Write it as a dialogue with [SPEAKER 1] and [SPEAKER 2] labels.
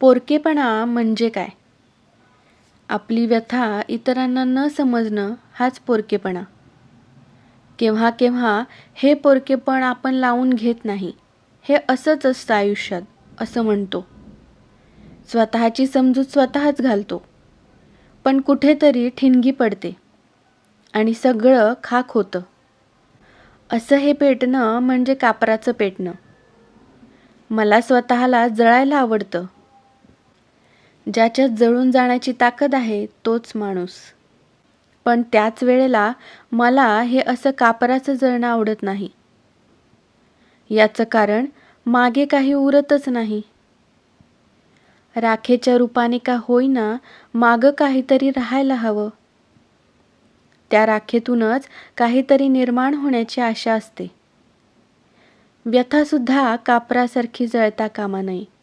[SPEAKER 1] पोरकेपणा म्हणजे काय? आपली व्यथा इतरांना न समजणं हाच पोरकेपणा. केव्हा केव्हा हे पोरकेपण आपण लावून घेत नाही हे असंच असतं आयुष्यात असं म्हणतो. स्वतःची समजूत स्वतःच घालतो. पण कुठेतरी ठिणगी पडते आणि सगळं खाक होतं. असं हे पेटणं म्हणजे कापराचं पेटणं. मला स्वतःला जळायला आवडतं. ज्याच्यात जळून जाण्याची ताकद आहे तोच माणूस. पण त्याच वेळेला मला हे असं कापराचं जळणं आवडत नाही. याचं कारण मागे काही उरतच नाही. राखेच्या रूपाने का होईना मागं काहीतरी राहायला हवं. त्या राखेतूनच काहीतरी निर्माण होण्याची आशा असते. व्यथासुद्धा कापरासारखी जळता कामा नये.